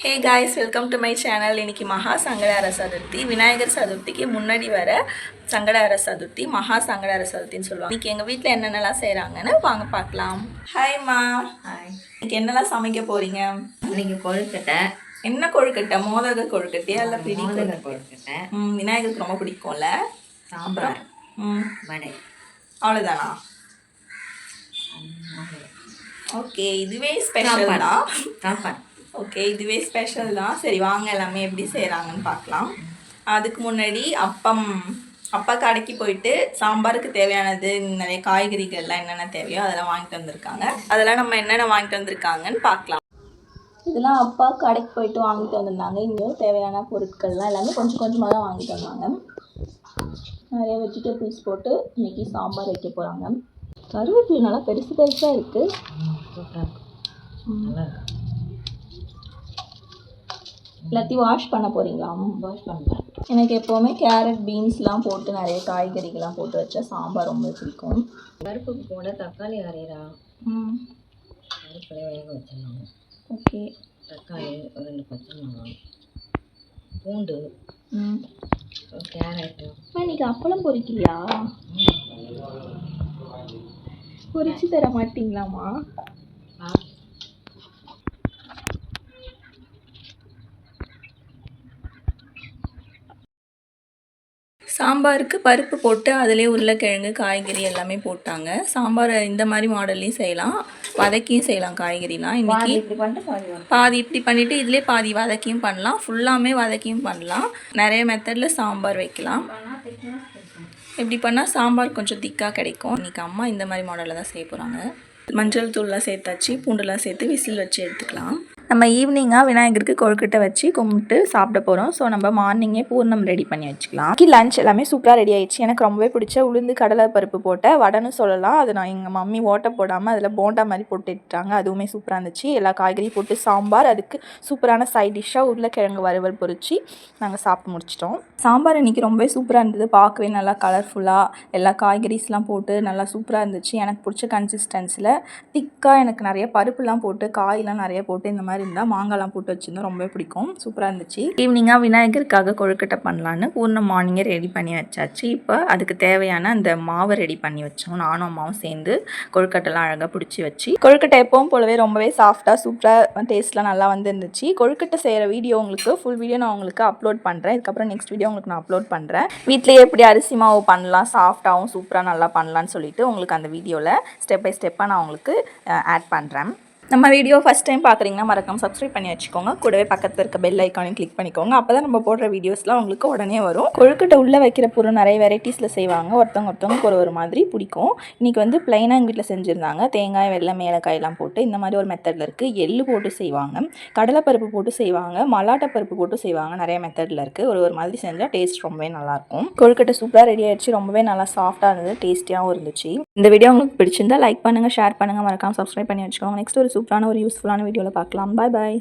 Hey guys welcome to my channel இன்னைக்கு மகா சங்கடார சதுர்த்தி. விநாயகர் சதுர்த்திக்கு முன்னாடி வர சங்கடார சதுர்த்தி மகா சங்கடார சதுர்த்தின்னு சொல்லுவாங்க. இன்னைக்கு எங்கள் வீட்டில் என்னென்னலாம் செய்கிறாங்கன்னு வாங்க பார்க்கலாம். ஹாய்மா ஹாய் இன்னைக்கு என்னெல்லாம் சமைக்க போகிறீங்க இன்னைக்கு கொழுக்கட்டை. என்ன கொழுக்கட்டை? மோதக கொழுக்கட்டையா இல்லை பிடி கொழுக்கட்டை? ம் விநாயகருக்கு ரொம்ப பிடிக்கும்ல. சாம்பார். ம். வடை. அவ்வளோதானா ஓகே இதுவே ஸ்பெஷல் தான். சாப்பாடு ஓகே இதுவே ஸ்பெஷல் தான். சரி வாங்க எல்லாமே எப்படி செய்கிறாங்கன்னு பார்க்கலாம். அதுக்கு முன்னாடி அப்பம் அப்பா கடைக்கு போயிட்டு சாம்பாருக்கு தேவையானது நிறைய காய்கறிகள்லாம் என்னென்ன தேவையோ அதெல்லாம் வாங்கிட்டு வந்திருக்காங்க. அதெல்லாம் நம்ம என்னென்ன வாங்கிட்டு வந்திருக்காங்கன்னு பார்க்கலாம். இதெல்லாம் அப்பா கடைக்கு போயிட்டு வாங்கிட்டு வந்திருந்தாங்க. இங்கேயும் தேவையான பொருட்கள்லாம் எல்லாமே கொஞ்சம் கொஞ்சமாக தான் வாங்கிட்டு வந்தாங்க. நிறைய வெஜிடபிள்ஸ் போட்டு இன்னைக்கு சாம்பார் வைக்க போகிறாங்க கருவேப்பிலை நல்லா பெருசு பெருசாக இருக்குது சூப்பராக இருக்கும் நல்லா இருக்கும் எல்லாத்தையும் வாஷ் பண்ண போகிறீங்களா வாஷ் பண்ணுறேன் எனக்கு எப்போவுமே கேரட் பீன்ஸ்லாம் போட்டு நிறைய காய்கறிகள்லாம் போட்டு வச்சா சாம்பார் ரொம்ப பிடிக்கும். பருப்பு கூட தக்காளி அரைகிறா ம். பருப்பில் வேக வச்சிடணும். ஓகே. தக்காளி ஒரு ரெண்டு பச்சை மிளகாய் பூண்டு. ம். கேரட்டு. இன்னைக்கு அப்பளம் பொரிக்கலையா பொரிச்சு தர மாட்டீங்களாம்மா? சாம்பாருக்கு பருப்பு போட்டு அதிலே உருளைக்கிழங்கு காய்கறி எல்லாமே போட்டாங்க. சாம்பார் இந்த மாதிரி மாடல்லையும் செய்யலாம். வதக்கியும் செய்யலாம் காய்கறிலாம். இன்னைக்கு இப்படி பண்ணிட்டு பாதி இப்படி பண்ணிவிட்டு இதிலே பாதி வதக்கியும் பண்ணலாம். ஃபுல்லாமே வதக்கியும் பண்ணலாம். நிறைய மெத்தடில் சாம்பார் வைக்கலாம். இப்படி பண்ணால் சாம்பார் கொஞ்சம் திக்காக கிடைக்கும். இன்றைக்கி அம்மா இந்த மாதிரி மாடலில் தான் செய்ய போகிறாங்க மஞ்சள் தூள்லாம் சேர்த்தாச்சு. பூண்டுலாம் சேர்த்து விசில் வச்சு எடுத்துக்கலாம். நம்ம ஈவினிங்காக விநாயகருக்கு கொழுக்கட்டை வச்சு கும்பிட்டு சாப்பிட போகிறோம் ஸோ நம்ம மார்னிங்கே பூர்ணம் ரெடி பண்ணி வச்சுக்கலாம். லஞ்ச் எல்லாமே சூப்பராக ரெடி ஆயிடுச்சு. எனக்கு ரொம்பவே பிடிச்ச உளுந்து கடலை பருப்பு போட்ட வடைன்னு சொல்லலாம். அது நான் எங்கள் மம்மி ஓட்டை போடாமல் அதில் போண்டா மாதிரி போட்டுட்டாங்க அதுவுமே சூப்பராக இருந்துச்சு. எல்லா காய்கறியும் போட்டு சாம்பார் அதுக்கு சூப்பரான சைட் டிஷ்ஷாக உருளைக்கிழங்கு வறுவல் பொறிச்சு நாங்கள் சாப்பிட்டு முடிச்சிட்டோம். சாம்பார் இன்றைக்கி ரொம்பவே சூப்பராக இருந்தது. பார்க்கவே நல்லா கலர்ஃபுல்லாக எல்லா காய்கறிஸ்லாம் போட்டு நல்லா சூப்பராக இருந்துச்சு. எனக்கு பிடிச்ச கன்சிஸ்டன்ஸில் திக்காக எனக்கு நிறைய பருப்புலாம் போட்டு காயெலாம் நிறைய போட்டு இந்த மாதிரி இருந்தால் மாங்காய்லாம் போட்டு வச்சுருந்தோம் ரொம்பவே பிடிக்கும். சூப்பராக இருந்துச்சு. ஈவினிங்காக விநாயகருக்காக கொழுக்கட்டை பண்ணலான்னு பூர்ணம் மார்னிங்கே ரெடி பண்ணி வச்சாச்சு. இப்போ அதுக்கு தேவையான அந்த மாவை ரெடி பண்ணி வச்சோம். நானும் அம்மாவும் சேர்ந்து கொழுக்கட்டைலாம் அழகாக பிடிச்சி வச்சு. கொழுக்கட்டை எப்பவும் போலவே ரொம்பவே சாஃப்டாக சூப்பராக டேஸ்ட்லாம் நல்லா வந்துருந்துச்சு. கொழுக்கட்டை செய்கிற வீடியோ உங்களுக்கு ஃபுல் வீடியோ நான் உங்களுக்கு அப்லோட் பண்ணுறேன் இதுக்கப்புறம் நெக்ஸ்ட் வீடியோ உங்களுக்கு நான் அப்லோட் பண்ணுறேன் வீட்லேயே எப்படி அரிசி மாவு பண்ணலாம் சாஃப்டாகவும் சூப்பராக நல்லா பண்ணலான்னு சொல்லிட்டு உங்களுக்கு அந்த வீடியோவில் ஸ்டெப் பை ஸ்டெப்பாக நான் உங்களுக்கு ஆட் பண்ணுறேன் நம்ம வீடியோ ஃபஸ்ட் டைம் பார்க்குறீங்கன்னா மறக்காம சப்ஸ்கிரைப் பண்ணி வச்சுக்கோங்க. கூடவே பக்கத்தில் இருக்க பெல் ஐக்கானையும் கிளிக் பண்ணிக்கோங்க. அப்போ தான் நம்ம போடுற வீடியோஸ்லாம் உங்களுக்கு உடனே வரும். கொழுக்கட்டை உள்ளே வைக்கிற பொருள் நிறைய வெரைட்டிஸில் செய்வாங்க. ஒருத்தவங்க ஒருத்தவங்க ஒரு ஒரு மாதிரி பிடிக்கும். இன்றைக்கி வந்து ப்ளைனாக எங்கள் வீட்டில் செஞ்சுருந்தாங்க. தேங்காய் வெள்ளை ஏலக்காயெல்லாம் போட்டு இந்த மாதிரி ஒரு மெத்தடில் இருக்குது எள்ளு போட்டு செய்வாங்க. கடலைப்பருப்பு போட்டு செய்வாங்க. மலாட்டை பருப்பு போட்டு செய்வாங்க. நிறைய மெத்தடில் இருக்குது ஒரு ஒரு மாதிரி செஞ்சால் டேஸ்ட் ரொம்பவே நல்லாயிருக்கும் கொழுக்கட்டை சூப்பராக ரெடி ஆகிடுச்சு ரொம்பவே நல்லா சாஃப்டாக இருந்தது. டேஸ்டியாகவும் இருந்துச்சு. இந்த வீடியோ உங்களுக்கு பிடிச்சிருந்தா லைக் பண்ணுங்கள் ஷேர் பண்ணுங்கள் மறக்காமல் சப்ஸ்கிரைப் பண்ணி வச்சுக்கோங்க. நெக்ஸ்ட் ஒரு சூப்பரான ஒரு யூஸ்ஃபுல்லான வீடியோவில் பார்க்கலாம். பாய் பாய்